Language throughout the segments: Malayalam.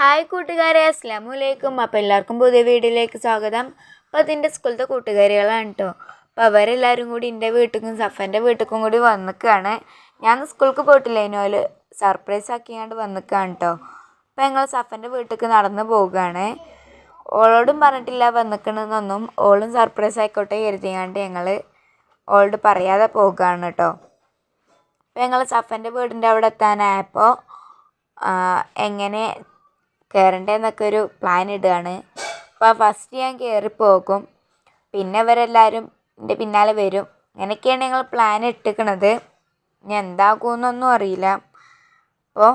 ഹായ് കൂട്ടുകാരെ അലൈക്കും അപ്പോൾ എല്ലാവർക്കും പുതിയ വീഡിയോയിലേക്ക് സ്വാഗതം. അപ്പോൾ അതിന്റെ സ്കൂളത്തെ കൂട്ടുകാരികളാണ് കേട്ടോ അപ്പോൾ അവരെല്ലാവരും കൂടി എന്റെ വീട്ടിലും സഫന്റെ വീട്ടിലും കൂടി വന്നിക്കാണ്. ഞാൻ സ്കൂൾക്ക് പോയിട്ടില്ല അതിനോൽ സർപ്രൈസ് ആക്കിയാണ്ട് വന്നിക്കാണ് കേട്ടോ അപ്പോൾ ഞങ്ങൾ സഫന്റെ വീട്ടിലേക്ക് നടന്നു പോവുകയാണ്. ഓളോടും പറഞ്ഞിട്ടില്ല വന്നിക്കണമെന്നൊന്നും ഓളും സർപ്രൈസ് ആയിക്കോട്ടെ കരുതിയാണ്ട് ഞങ്ങൾ ഓളോട് പറയാതെ പോകുകയാണ് കേട്ടോ അപ്പോൾ ഞങ്ങൾ സഫന്റെ വീടിന്റെ അവിടെ എത്താനായപ്പോൾ എങ്ങനെ കയറണ്ടേന്നൊക്കെ ഒരു പ്ലാൻ ഇടുകയാണ്. അപ്പോൾ ഫസ്റ്റ് ഞാൻ കയറി പോകും. പിന്നെ ഇവരെല്ലാവരും എന്റെ പിന്നാലെ വരും. അങ്ങനെയൊക്കെയാണ് ഞങ്ങൾ പ്ലാൻ ഇട്ടിക്കണത്. ഇനി എന്താകുമെന്നൊന്നും അറിയില്ല. അപ്പോൾ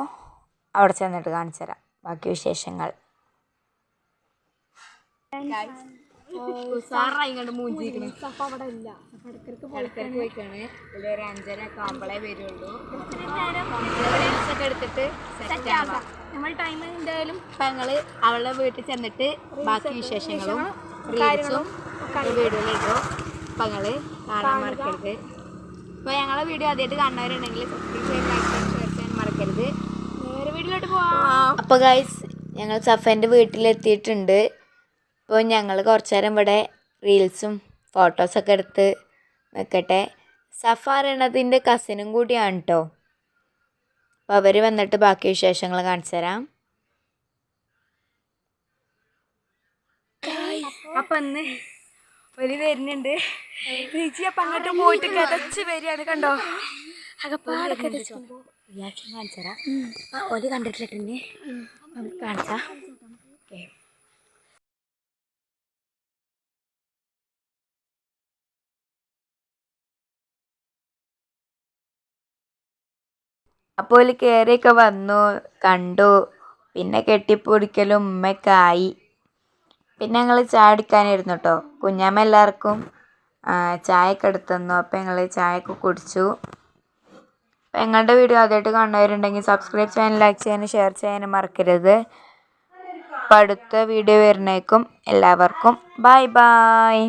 അവിടെ ചെന്നിട്ട് കാണിച്ചു തരാം. ബാക്കി വിശേഷങ്ങൾ. ഒരു അഞ്ചര ഒക്കെ ആകുമ്പോഴേ വരുള്ളൂ എടുത്തിട്ട് സെറ്റ് ആവാം നമ്മൾ ടൈം എന്തായാലും അപ്പം ഞങ്ങൾ അവളുടെ വീട്ടിൽ ചെന്നിട്ട് ബാക്കി വിശേഷങ്ങളും റീൽസും വീഡിയോയിലിട്ടു അപ്പം ഞങ്ങൾ കാണാൻ മറക്കരുത്. അപ്പോൾ ഞങ്ങളെ വീഡിയോ ആദ്യമായിട്ട് കാണുന്നവരുണ്ടെങ്കിൽ സബ്സ്ക്രൈബ് ചെയ്യാൻ ലൈക്ക് ചെയ്യാൻ ഷെയർ ചെയ്യാൻ മറക്കരുത്. നേരെ വീട്ടിലോട്ട് പോവാം. അപ്പോൾ ഗൈസ് ഞങ്ങൾ സഫേന്റെ വീട്ടിലെത്തിയിട്ടുണ്ട്. അപ്പോൾ ഞങ്ങൾ കുറച്ച് നേരം ഇവിടെ റീൽസും ഫോട്ടോസൊക്കെ എടുത്ത് നിൽക്കട്ടെ സഫ അറിയണതിന്റെ കസിനും കൂടിയാണ് കേട്ടോ അപ്പോൾ അവർ വന്നിട്ട് ബാക്കി വിശേഷങ്ങൾ കാണിച്ചു തരാം. അപ്പൊ ഇന്ന് ഒരു വരുന്നുണ്ട്. ചേച്ചി അപ്പൊ അങ്ങോട്ട് പോയിട്ട് കതച്ച് വരികയാണ് കണ്ടോ? അകപ്പാടൊക്കെ റിയാക്ഷൻ കാണിച്ചു തരാം. ഒരു കണ്ടിട്ടില്ല കാണിച്ചാ. അപ്പോൾ ഓൽ കയറിയൊക്കെ വന്നു കണ്ടു. പിന്നെ കെട്ടിപ്പിടിക്കലും ഉമ്മയൊക്കെ പിന്നെ ഞങ്ങൾ ചായ അടിക്കാനായിരുന്നു കേട്ടോ. കുഞ്ഞാമ്മ എല്ലാവർക്കും ചായ ഒക്കെ എടുത്തു അപ്പോൾ ഞങ്ങൾ ചായയൊക്കെ കുടിച്ചു. അപ്പോൾ ഞങ്ങളുടെ വീഡിയോ ആദ്യമായിട്ട് കാണുന്നവരുണ്ടെങ്കിൽ സബ്സ്ക്രൈബ് ചെയ്യാനും ലൈക്ക് ചെയ്യാനും ഷെയർ ചെയ്യാനും മറക്കരുത്. അപ്പോൾ അടുത്ത വീഡിയോ വരുന്നേക്കും. എല്ലാവർക്കും ബൈ ബൈ